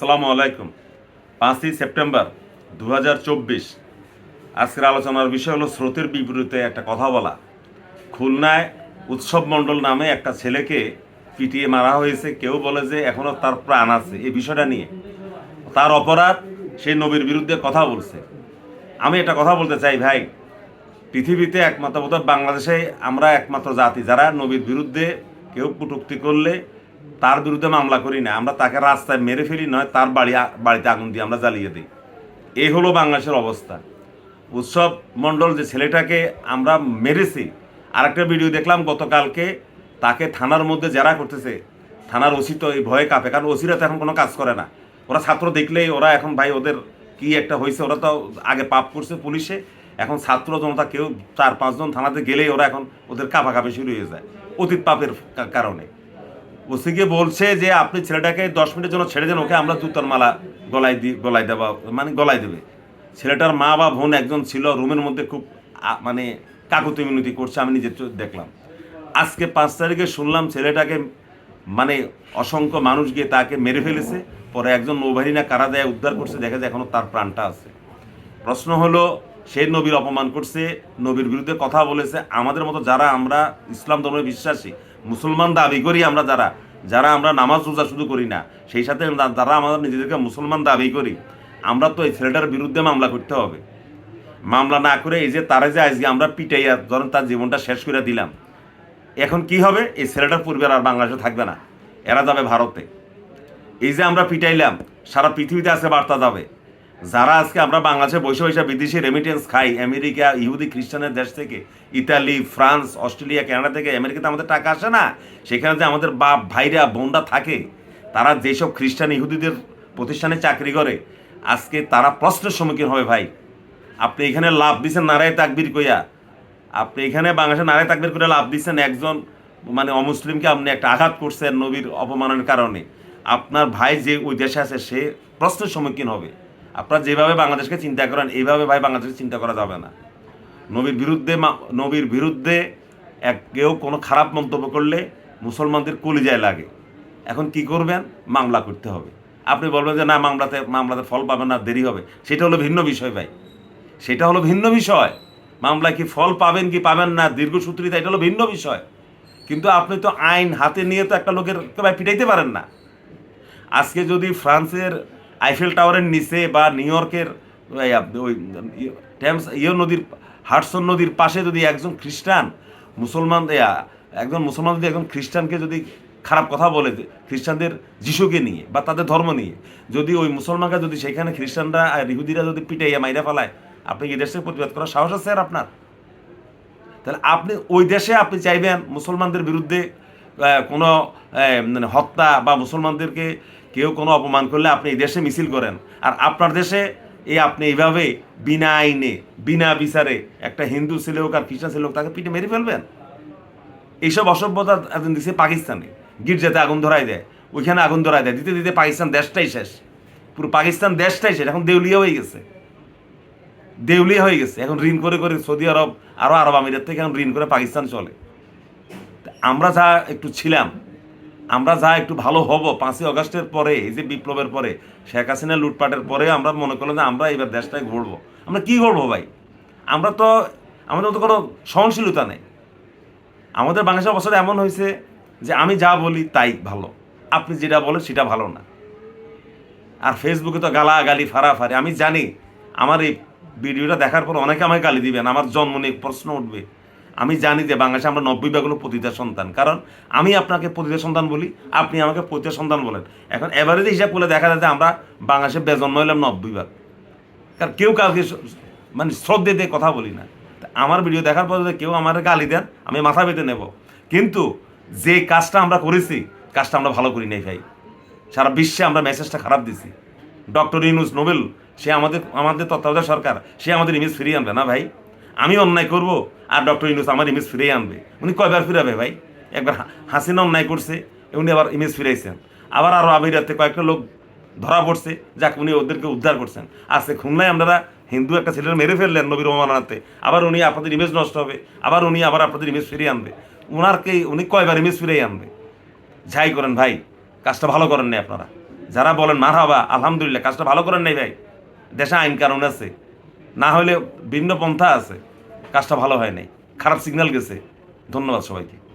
আসসালামু আলাইকুম। পাঁচই সেপ্টেম্বর দু হাজার চব্বিশ। আজকের আলোচনার বিষয় হলো স্রোতের বিপরীতে একটা কথা বলা। খুলনায় উৎসব মণ্ডল নামে একটা ছেলেকে পিটিয়ে মারা হয়েছে। কেউ বলে যে এখনও তার প্রাণ আছে এই বিষয়টা নিয়ে। তার অপরাধ, সেই নবীর বিরুদ্ধে কথা বলছে। আমি একটা কথা বলতে চাই ভাই। পৃথিবীতে একমাত্র বোধহয় বাংলাদেশে আমরা একমাত্র জাতি। যারা নবীর বিরুদ্ধে কেউ কটূক্তি করলে তার বিরুদ্ধে মামলা করি না। আমরা তাকে রাস্তায় মেরে ফেলি, নয়, তার বাড়ি বাড়িতে আগুন দিয়ে আমরা জ্বালিয়ে দিই। এই হলো বাংলাদেশের অবস্থা। উৎসব মণ্ডল যে ছেলেটাকে আমরা মেরেছি, আরেকটা ভিডিও দেখলাম গতকালকে, তাকে থানার মধ্যে জেরা করতেছে। থানার ওসি তো এই ভয়ে কাঁপে, কারণ ওসিরা তো এখন কোনো কাজ করে না। ওরা ছাত্র দেখলেই ওরা এখন ভাই ওদের কি একটা হয়েছে, ওরা তো আগে পাপ করছে পুলিশে, এখন ছাত্র জনতা কেউ চার পাঁচজন থানাতে গেলেই ওরা এখন ওদের কাঁপা কাঁপে শুরু হয়ে যায়, অতীত পাপের কারণে। ওসিকে বলছে যে, আপনি ছেলেটাকে দশ মিনিটের জন্য ছেড়ে দেন, ওকে আমরা জুতার মালা গলায় দি, গলায় দেওয়া মানে গলায় দেবে। ছেলেটার মা বা বোন একজন ছিল, রুমের মধ্যে খুব মানে কাকুতি মিনতি করছে, আমি নিজে চো- দেখলাম। আজকে পাঁচ তারিখে শুনলাম ছেলেটাকে মানে অসংখ্য মানুষ গিয়ে তাকে মেরে ফেলেছে, পরে একজন নৌবাহিনী না কারা দেয় উদ্ধার করছে, দেখা যায় এখনও তার প্রাণটা আছে। প্রশ্ন হলো সে নবীর অপমান করছে, নবীর বিরুদ্ধে কথা বলেছে, আমাদের মতো যারা আমরা ইসলাম ধর্মে বিশ্বাসী মুসলমান দাবি করি আমরা যারা যারা আমরা নামাজ রোজা শুধু করি না, সেই সাথে যারা আমাদের নিজেদেরকে মুসলমান দাবি করি। আমরা তো এই ছেলেটার বিরুদ্ধে মামলা করতে হবে। মামলা না করে এই যে তারা যে আজকে আমরা পিটাইয়া ধরেন তার জীবনটা শেষ করে দিলাম। এখন কি হবে? এই ছেলেটার পরিবার আর বাংলাদেশে থাকবে না। এরা যাবে ভারতে। এই যে আমরা পিটাইলাম, সারা পৃথিবীতে আছে, বার্তা যাবে। যারা আজকে আমরা বাংলাদেশে বসে বসে বিদেশি রেমিটেন্স খাই, আমেরিকা, ইহুদি খ্রিস্টানের দেশ থেকে, ইতালি, ফ্রান্স, অস্ট্রেলিয়া, কানাডা থেকে আমেরিকাতে আমাদের টাকা আসে না, সেখানে যে আমাদের বাপ, ভাইরা, বোনরা থাকে, তারা যেসব খ্রিস্টান, ইহুদিদের প্রতিষ্ঠানে চাকরি করে, আজকে তারা প্রশ্নের সম্মুখীন হবে ভাই। আপনি এখানে লাভ দিচ্ছেন নারায় তাকবির কইয়া আপনি এখানে বাংলাদেশে নারায় তাকবির করে লাভ দিচ্ছেন একজন মানে অমুসলিমকে আপনি একটা আঘাত করছেন নবীর অপমানের কারণে। আপনার ভাই যে ওই দেশে আছে, সে প্রশ্নের সম্মুখীন হবে। আপনারা যেভাবে বাংলাদেশকে চিন্তা করেন, এইভাবে ভাই বাংলাদেশকে চিন্তা করা যাবে না। নবীর বিরুদ্ধে নবীর বিরুদ্ধে এক কেউ কোনো খারাপ মন্তব্য করলে মুসলমানদের কলিজায় লাগে। এখন কি করবেন? মামলা করতে হবে। আপনি বলবেন যে, না, মামলাতে মামলাতে ফল পাবেন না, দেরি হবে। সেটা হলো ভিন্ন বিষয় ভাই। সেটা হলো ভিন্ন বিষয়। মামলায় কি ফল পাবেন কি পাবেন না দীর্ঘসূত্রিতা এটা হলো ভিন্ন বিষয়। কিন্তু আপনি তো আইন হাতে নিয়ে তো একটা লোকের ভাই পিটাইতে পারেন না। আজকে যদি ফ্রান্সের আইফেল টাওয়ারের নিচে বা নিউ ইয়র্কের ওই টেমস ইয়ে নদীর হাডসন নদীর পাশে যদি একজন খ্রিস্টান মুসলমান একজন মুসলমান যদি একজন খ্রিস্টানকে যদি খারাপ কথা বলে খ্রিস্টানদের যিশুকে নিয়ে বা তাদের ধর্ম নিয়ে, যদি ওই মুসলমানকে যদি সেখানে খ্রিস্টানরা আর ইহুদিরা যদি পিটাইয়া, মাইরা ফেলায়, আপনি কি দেশে প্রতিবাদ করার সাহস আছে আর আপনার? তাহলে আপনি ওই দেশে আপনি চাইবেন মুসলমানদের বিরুদ্ধে কোনো মানে হত্যা বা মুসলমানদেরকে কেউ কোনো অপমান করলে আপনি এই দেশে মিছিল করেন। আর আপনার দেশে এই আপনি এইভাবে বিনা আইনে, বিনা বিচারে একটা হিন্দু ছেলে হোক আর খ্রিস্টান ছেলে হোক তাকে পিঠে মেরে ফেলবেন? এইসব অসভ্যতা একজন দিচ্ছে পাকিস্তানে। গির্জাতে আগুন ধরাই দেয়। ওইখানে আগুন ধরাই দেয়। দিতে দিতে পাকিস্তান দেশটাই শেষ। পুরো পাকিস্তান দেশটাই শেষ। এখন দেউলিয়া হয়ে গেছে। দেউলিয়া হয়ে গেছে। এখন ঋণ করে করে সৌদি আরব আরও আরব আমিরাত থেকে এখন ঋণ করে পাকিস্তান চলে। আমরা যা একটু ছিলাম আমরা যা একটু ভালো হব, পাঁচই আগস্টের পরে, এই যে বিপ্লবের পরে, শেখ হাসিনা লুটপাটের পরে আমরা মনে করলাম যে আমরা এবার দেশটাই গড়বো। আমরা কি করব ভাই? আমরা তো, আমাদের মতো কোনো সহনশীলতা নেই। আমাদের বাংলাদেশের অবস্থা এমন হয়েছে যে আমি যা বলি তাই ভালো। আপনি যেটা বলেন সেটা ভালো না। আর ফেসবুকে তো গালাগালি, ফাড়াফাড়ি, আমি জানি আমার এই ভিডিওটা দেখার পর অনেকে আমাকে গালি দিবেন, আমার জন্ম নিয়ে প্রশ্ন উঠবে। আমি জানি যে বাংলাদেশে আমরা নব্বই ভাগ হলো পতিতা সন্তান। কারণ আমি আপনাকে পতিতা সন্তান বলি, আপনি আমাকে পতিতা সন্তান বলেন। এখন এভারেজ হিসাব করলে দেখা যায় যে আমরা বাংলাদেশে বেজন্ম হইলাম নব্বই ভাগ। কারণ কেউ কাউকে মানে শ্রদ্ধে দিয়ে কথা বলি না। আমার ভিডিও দেখার পর যদি কেউ আমার গালি দেন, আমি মাথা পেতে নেব। কিন্তু যে কাজটা আমরা করেছি, কাজটা আমরা ভালো করি নাই ভাই। সারা বিশ্বে আমরা মেসেজটা খারাপ দিছি। ডক্টর ইনুস নোবেল, সে আমাদের আমাদের তত্ত্বাবধায়ক সরকার, সে আমাদের ইমেজ ফিরিয়ে আনবে না ভাই? আমি অন্যায় করব আর ডক্টর ইনুস আমার ইমেজ ফিরিয়ে আনবে। উনি কয়বার ফিরাবে ভাই? একবার হাসিনা অন্যায় করছে, উনি আবার ইমেজ ফিরাইছেন। আবার আরও আমিরাতে কয়েকটা লোক ধরা পড়ছে, যাক উনি ওদেরকে উদ্ধার করছেন। আজকে খুলনায় আপনারা হিন্দু একটা ছেলের মেরে ফেললেন নবীর রহমানাতে আবার উনি আপনাদের ইমেজ নষ্ট হবে, আবার উনি আবার আপনাদের ইমেজ ফিরিয়ে আনবে। ওনারকে উনি কয়বার ইমেজ ফিরিয়ে আনবে? যাই করেন ভাই, কাজটা ভালো করেন না আপনারা। যারা বলেন মার হবা আলহামদুলিল্লাহ, কাজটা ভালো করেন নাই ভাই। দেশে আইন কারণ আছে। না হলে ভিন্ন পন্থা আছে। কাজটা ভালো হয়নি। খারাপ সিগন্যাল গেছে। ধন্যবাদ সবাইকে।